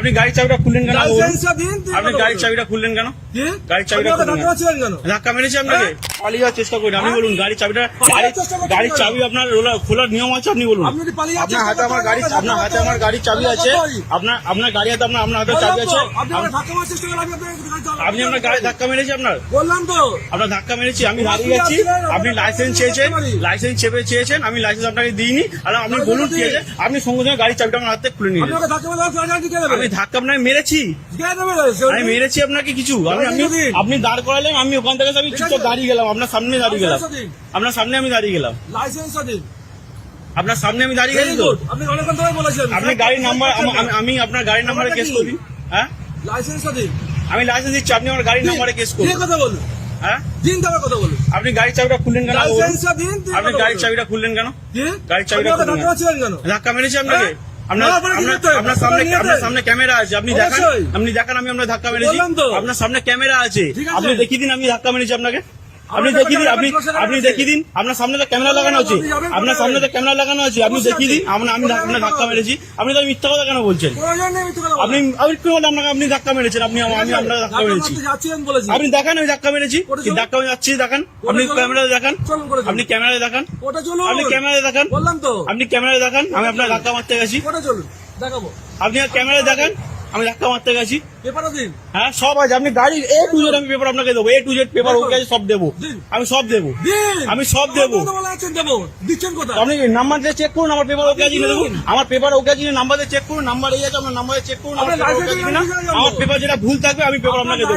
আপনি গাড়ির চাবিটা খুললেন কেন? আপনি গাড়ির চাবিটা খুললেন কেন? গাড়ির চাবিটা। ধাক্কা মেরেছি আপনাকে? পালিয়ে যাওয়ার চেষ্টা করি। আপনি বলুন গাড়ির চাবিটা গাড়ির- গাড়ির? চাবি আপনার খোলার নিয়ম আছে আপনি বলুন। আপনার হাতে আমার গাড়ি আপনার হাতে আমার গাড়ির চাবি আছে। আপনার আপনার গাড়ি হাতে আপনার আপনার হাতে চাবি আছে। আপনি আপনার গাড়ি ধাক্কা মেরেছি আপনার? বললাম তো। আপনার ধাক্কা মেরেছি আমি আপনি দাঁড়িয়ে আছি আপনি লাইসেন্স চেয়েছেন লাইসেন্স চেপে চেয়েছেন আমি লাইসেন্স আপনাকে দিইনি। আর আপনি বলুন আপনি সঙ্গে সঙ্গে গাড়ি চাবিটা আমার হাতে খুলে নিয়ে? আমি ধাক্কা আপনাকে মেরেছি? লাইসেন্স? আমি মেরেছি আপনাকে কিছু। আপনি আপনি দাঁড় করালেন আমি ওখান থেকে আমি চুপচাপ দাঁড়িয়ে গেলাম। আপনার সামনে দাঁড়িয়ে গেলাম। আপনার সামনে আমি দাঁড়িয়ে গেলাম। লাইসেন্সটা দিন। আপনার সামনে আমি দাঁড়িয়ে গেছি তো? আপনি অনেকক্ষণ ধরে বলেছেন। আপনি গাড়ির নাম্বার আমি- আপনার গাড়ির নাম্বারে কেস করি। হ্যাঁ? লাইসেন্সটা দিন। আমি লাইসেন্স দিচ্ছি আপনি আমার গাড়ির নাম্বারে কেস করুন। কথা বলুন। হ্যাঁ? দিন তবে কথা বলুন। আপনি গাড়ির চাবিটা খুললেন কেন? আপনি গাড়ির চাবিটা খুললেন কেন? গাড়ির চাবিটা? ধাক্কা মেরেছি আপনাকে? হ্যাঁ? আপনার সামনে আপনার সামনে ক্যামেরা আছে। আপনি দেখান। আপনি দেখান আমি আপনার ধাক্কা মেরেছি। আপনার সামনে ক্যামেরা আছে। আপনি দেখিয়ে দিন আমি ধাক্কা মেরেছি আপনাকে। আপনি দেখিয়ে দিন আপনি আপনি। দেখিয়ে দিন আপনার সামনে তো ক্যামেরা লাগানো আছে। আপনার সামনে তো ক্যামেরা লাগানো আছে। আপনি দেখিয়ে দিন। আমরা আমি আপনার ধাক্কা মেরেছি। আপনি তো মিথ্যা কথা কেন বলছেন। আপনি আমি কি বললাম আপনাকে আপনি ধাক্কা মেরেছেন। আপনি আমি আপনার ধাক্কা মেরেছি। আপনি দেখান আমি ধাক্কা মেরেছি। ধাক্কা যাচ্ছি দেখান? আপনি চলুন। ক্যামেরায় দেখান। আপনি ক্যামেরায় দেখান। আপনি ক্যামেরায় দেখান? বললাম তো। আপনি ক্যামেরায় দেখান আমি আপনার ধাক্কা মারতে গেছি। দেখাবো। আপনি আর ক্যামেরায় দেখান? আমি ধাক্কা মারতে গেছি। পেপারও দিন। হ্যাঁ সব আছে। আপনি গাড়ি এ টু জেড আমি পেপার আপনাকে দেবো। A to Z paper okay আছে সব দেবো। আমি সব দেবো। আমি সব দেবো। দেবো। দিচ্ছেন কোথায়? আপনি নাম্বার দিয়ে চেক করুন আমার পেপার ওকে আছে দেখুন আমার পেপার ওকে আছে নাম্বার দিয়ে চেক করুন নাম্বার এই আছে আমার নাম্বার চেক করুন আমার পেপার লাইসেন্স কিনা আমার পেপার যেটা ভুল থাকবে আমি পেপার আপনাকে দেবো।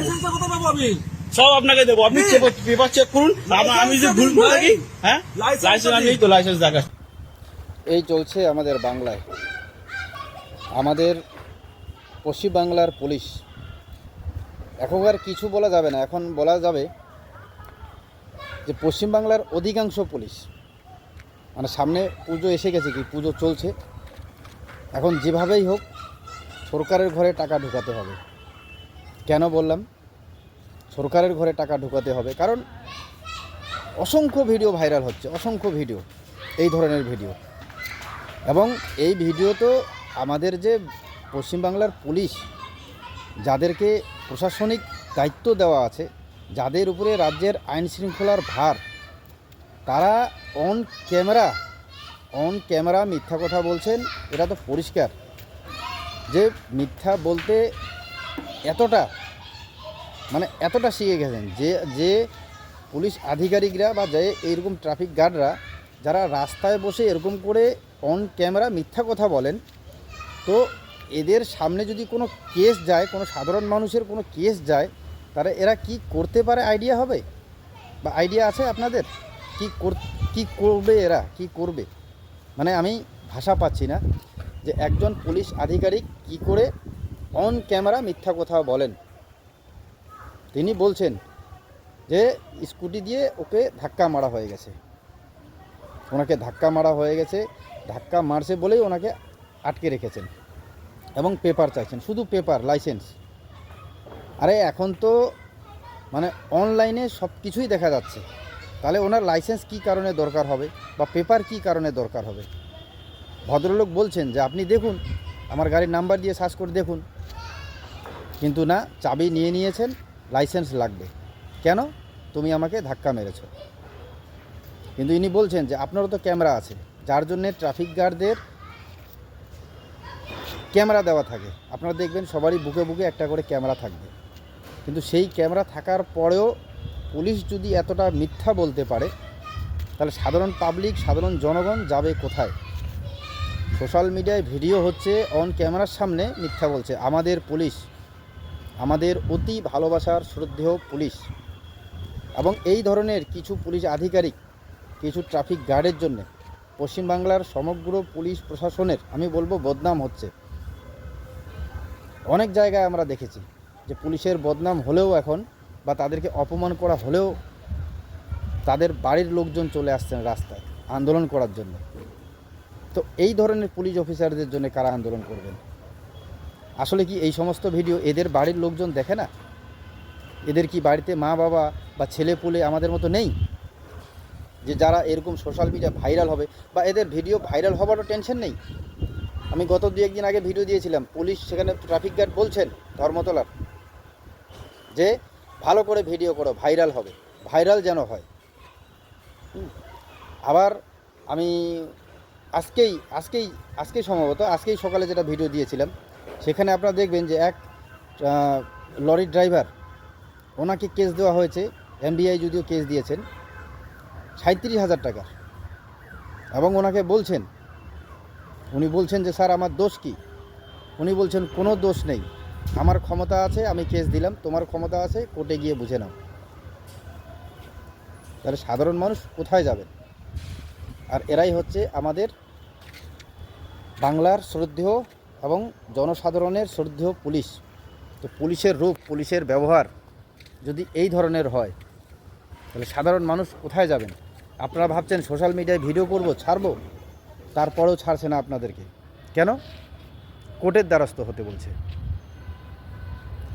আমি। সব আপনাকে দেবো। আপনি। পেপার চেক করুন। আমার- আমি যদি ভুল থাকি হ্যাঁ? লাইসেন্স এই তো লাইসেন্স দেখা এই চলছে আমাদের বাংলায়। আমাদের পশ্চিমবাংলার পুলিশ। এখনকার কিছু বলা যাবে না, এখন বলা যাবে যে পশ্চিমবাংলার অধিকাংশ পুলিশ মানে সামনে পুজো এসে গেছে কি, পুজো চলছে। এখন যেভাবেই হোক, সরকারের ঘরে টাকা ঢুকাতে হবে। কেন বললাম? সরকারের ঘরে টাকা ঢুকাতে হবে, কারণ অসংখ্য ভিডিও ভাইরাল হচ্ছে, অসংখ্য ভিডিও, এই ধরনের ভিডিও। এবং এই ভিডিও তো আমাদের যে পশ্চিমবাংলার পুলিশ যাদেরকে প্রশাসনিক দায়িত্ব দেওয়া আছে, যাদের উপরে রাজ্যের আইন শৃঙ্খলার ভার, তারা অন ক্যামেরা অন ক্যামেরা মিথ্যা কথা বলছেন, এটা তো পরিষ্কার। যে মিথ্যা বলতে এতটা মানে এতটা শিখে গেছেন, যে যে পুলিশ আধিকারিকরা বা যে এইরকম ট্রাফিক গার্ডরা যারা রাস্তায় বসে এরকম করে অন ক্যামেরা মিথ্যা কথা বলেন, তো এদের সামনে যদি কোনো কেস যায়, কোনো সাধারণ মানুষের কোনো কেস যায়, তাহলে এরা কি করতে পারে আইডিয়া হবে? বা আইডিয়া আছে আপনাদের? কি কি করবে এরা? কি করবে? মানে আমি ভাষা পাচ্ছি না যে একজন পুলিশ আধিকারিক কি করে অন ক্যামেরা মিথ্যা কথা বলেন। তিনি বলছেন যে স্কুটি দিয়ে ওকে ধাক্কা মারা হয়ে গেছে। ওনাকে ধাক্কা মারা হয়ে গেছে। ধাক্কা মারছে বলেই ওনাকে আটকে রেখেছেন। এবং পেপার চাইছেন, শুধু পেপার, লাইসেন্স। আরে এখন তো মানে অনলাইনে সব কিছুই দেখা যাচ্ছে। তাহলে ওনার লাইসেন্স কি কারণে দরকার হবে বা পেপার কি কারণে দরকার হবে? ভদ্রলোক বলছেন যে, আপনি দেখুন, আমার গাড়ির নাম্বার দিয়ে সার্চ করে দেখুন। কিন্তু না, চাবি নিয়ে নিয়েছেন, লাইসেন্স লাগবে। কেন? তুমি আমাকে ধাক্কা মেরেছ। কিন্তু ইনি বলছেন যে, আপনারও তো ক্যামেরা আছে, যার জন্যে ট্রাফিক গার্ডদের ক্যামেরা দেওয়া থাকে। আপনারা দেখবেন সবারই বুকে বুকে একটা করে ক্যামেরা থাকবে। কিন্তু সেই ক্যামেরা থাকার পরেও পুলিশ যদি এতটা মিথ্যা বলতে পারে, তাহলে সাধারণ পাবলিক সাধারণ জনগণ যাবে কোথায়? সোশ্যাল মিডিয়ায় ভিডিও হচ্ছে অন ক্যামেরার সামনে মিথ্যা বলছে। আমাদের পুলিশ, আমাদের অতি ভালোবাসার, শ্রদ্ধেয় পুলিশ। এবং এই ধরনের কিছু পুলিশ আধিকারিক, কিছু ট্রাফিক গার্ডের জন্য পশ্চিমবাংলার সমগ্র পুলিশ প্রশাসনের, আমি বলব বদনাম হচ্ছে। অনেক জায়গায় আমরা দেখেছি যে পুলিশের বদনাম হলেও এখন বা তাদেরকে অপমান করা হলেও তাদের বাড়ির লোকজন চলে আসছেন রাস্তায় আন্দোলন করার জন্য। তো এই ধরনের পুলিশ অফিসারদের জন্য কারা আন্দোলন করবেন? আসলে কি এই সমস্ত ভিডিও এদের বাড়ির লোকজন দেখে না? এদের কি বাড়িতে মা বাবা বা ছেলে পুলে আমাদের মতো নেই? যে যারা এরকম সোশ্যাল মিডিয়া ভাইরাল হবে বা এদের ভিডিও ভাইরাল হবারও টেনশন নেই? আমি গত দু একদিন আগে ভিডিও দিয়েছিলাম। পুলিশ সেখানে ট্রাফিক গার্ড বলছেন, ধর্মতলার, যে ভালো করে ভিডিও করো ভাইরাল হবে। ভাইরাল যেন হয়। আবার আমি আজকেই আজকেই আজকেই সম্ভবত, আজকেই সকালে যেটা ভিডিও দিয়েছিলাম, সেখানে আপনারা দেখবেন যে এক লরির ড্রাইভার ওনাকে কেস দেওয়া হয়েছে এমবিআই যদিও কেস দিয়েছেন সাঁত্রিশ হাজার টাকার। এবং ওনাকে বলছেন উনি বলছেন যে, স্যার, আমার দোষ কি? উনি বলছেন, কোনো দোষ নেই। আমার ক্ষমতা আছে, আমি কেস দিলাম। তোমার ক্ষমতা আছে, কোর্টে গিয়ে বুঝে নাও। তাহলে সাধারণ মানুষ কোথায় যাবেন আর এরাই হচ্ছে আমাদের বাংলার শ্রদ্ধেয় এবং জনসাধারণের শ্রদ্ধেয় পুলিশ। তো পুলিশের রূপ, পুলিশের ব্যবহার যদি এই ধরনের হয়, তাহলে সাধারণ মানুষ কোথায় যাবেন? আপনারা ভাবছেন সোশ্যাল মিডিয়ায় ভিডিও করব, ছাড়বো? তারপরেও ছাড়ছে না আপনাদেরকে। কেন? কোর্টের দ্বারস্থ হতে বলছে।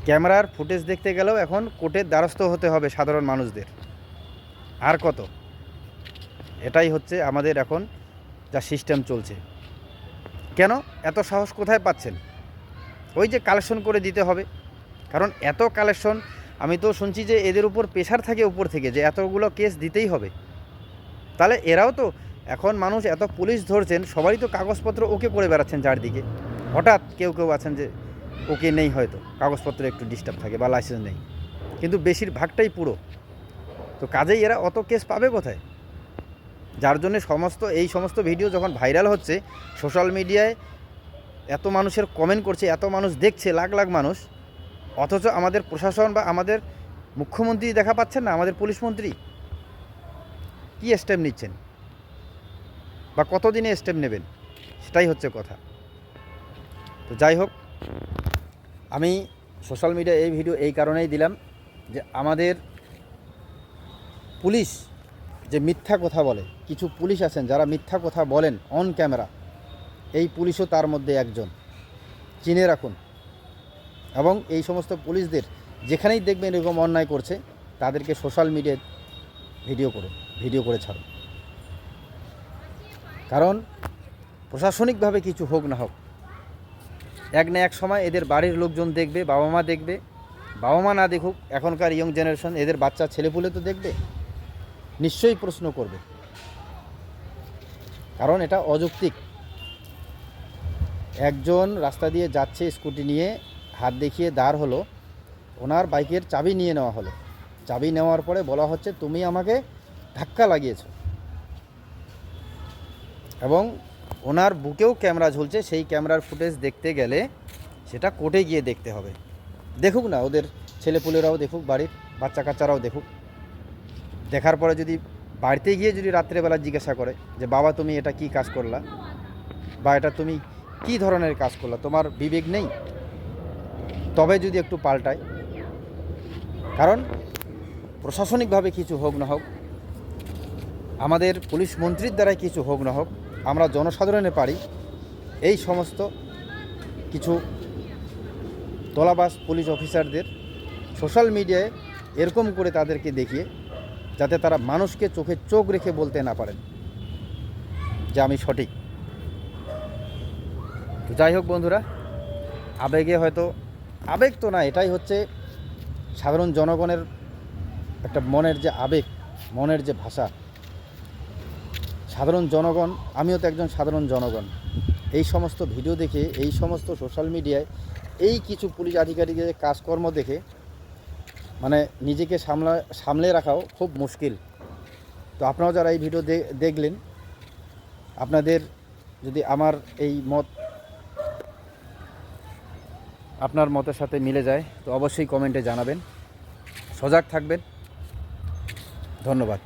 ক্যামেরার ফুটেজ দেখতে গেলেও এখন কোর্টের দ্বারস্থ হতে হবে সাধারণ মানুষদের। আর কত? এটাই হচ্ছে আমাদের এখন যা সিস্টেম চলছে। কেন? এত সাহস কোথায় পাচ্ছেন? ওই যে কালেকশন করে দিতে হবে। কারণ এত কালেকশন, আমি তো শুনছি যে এদের উপর প্রেশার থাকে উপর থেকে, যে এতগুলো কেস দিতেই হবে। তাহলে এরাও তো এখন মানুষ এত পুলিশ ধরছেন সবাই তো কাগজপত্র ওকে করে বেড়াচ্ছেন চারদিকে। হঠাৎ কেউ কেউ আছেন যে, ওকে নেই হয়তো, কাগজপত্র একটু ডিস্টার্ব থাকে বা লাইসেন্স নেই। কিন্তু বেশিরভাগটাই পুরো। তো কাজেই এরা অত কেস পাবে কোথায়? যার জন্য সমস্ত, এই সমস্ত ভিডিও যখন ভাইরাল হচ্ছে সোশ্যাল মিডিয়ায় এত মানুষের কমেন্ট করছে, এত মানুষ দেখছে, লাখ লাখ মানুষ, অথচ আমাদের প্রশাসন বা আমাদের মুখ্যমন্ত্রী দেখা পাচ্ছেন না, আমাদের পুলিশ মন্ত্রী। কী স্টেপ নিচ্ছেন? বা কতদিনে স্টেপ নেবেন? সেটাই হচ্ছে কথা। তো যাই হোক, আমি সোশ্যাল মিডিয়ায় এই ভিডিও এই কারণেই দিলাম যে আমাদের পুলিশ যে মিথ্যা কথা বলে, কিছু পুলিশ আছেন যারা মিথ্যা কথা বলেন অন ক্যামেরা এই পুলিশও তার মধ্যে একজন। চিনে রাখুন। এবং এই সমস্ত পুলিশদের যেখানেই দেখবেন এরকম অন্যায় করছে, তাদেরকে সোশ্যাল মিডিয়ায় ভিডিও করুন ভিডিও করে ছাড়ুন। কারণ প্রশাসনিকভাবে কিছু হোক না হোক, এক না এক সময় এদের বাড়ির লোকজন দেখবে, বাবা মা দেখবে, বাবা মা না দেখুক, এখনকার ইয়ং জেনারেশন এদের বাচ্চা, ছেলেপুলে তো দেখবে, নিশ্চয়ই প্রশ্ন করবে। কারণ এটা অযৌক্তিক। একজন রাস্তা দিয়ে যাচ্ছে স্কুটি নিয়ে, হাত দেখিয়ে দাঁড় হলো, ওনার বাইকের চাবি নিয়ে নেওয়া হলো। চাবি নেওয়ার পরে বলা হচ্ছে, তুমি আমাকে ধাক্কা লাগিয়েছো। এবং ওনার বুকেও ক্যামেরা ঝুলছে, সেই ক্যামেরার ফুটেজ দেখতে গেলে সেটা কোর্টে গিয়ে দেখতে হবে। দেখুক না, ওদের ছেলেপুলেরাও দেখুক, বাড়ির বাচ্চা কাচ্চারাও দেখুক। দেখার পরে যদি বাড়িতে গিয়ে যদি রাত্রেবেলা জিজ্ঞাসা করে যে, বাবা, তুমি এটা কি কাজ করলা? বা এটা তুমি কি ধরনের কাজ করলা? তোমার বিবেক নেই? তবে যদি একটু পাল্টায়। কারণ প্রশাসনিকভাবে কিছু হোক না হোক, আমাদের পুলিশ মন্ত্রীর দ্বারাই কিছু হোক না হোক আমরা জনসাধারণে পারি, এই সমস্ত কিছু তোলাবাস পুলিশ অফিসারদের সোশ্যাল মিডিয়ায় এরকম করে তাদেরকে দেখিয়ে যাতে তারা মানুষকে চোখে চোখ রেখে বলতে না পারেন, যে আমি সঠিক। তো যাই হোক বন্ধুরা, আবেগে হয়তো, আবেগ তো না, এটাই হচ্ছে সাধারণ জনগণের একটা মনের যে আবেগ, মনের যে ভাষা। সাধারণ জনগণ, আমিও তো একজন সাধারণ জনগণ। এই সমস্ত ভিডিও দেখে, এই সমস্ত সোশ্যাল মিডিয়ায় এই কিছু পুলিশ আধিকারিকের কাজকর্ম দেখে মানে নিজেকে সামলা, সামলে রাখাও খুব মুশকিল। তো আপনারাও যারা এই ভিডিও দেখলেন, আপনাদের যদি আমার এই মত, আপনার মতের সাথে মিলে যায়, তো অবশ্যই কমেন্টে জানাবেন। সজাগ থাকবেন। ধন্যবাদ।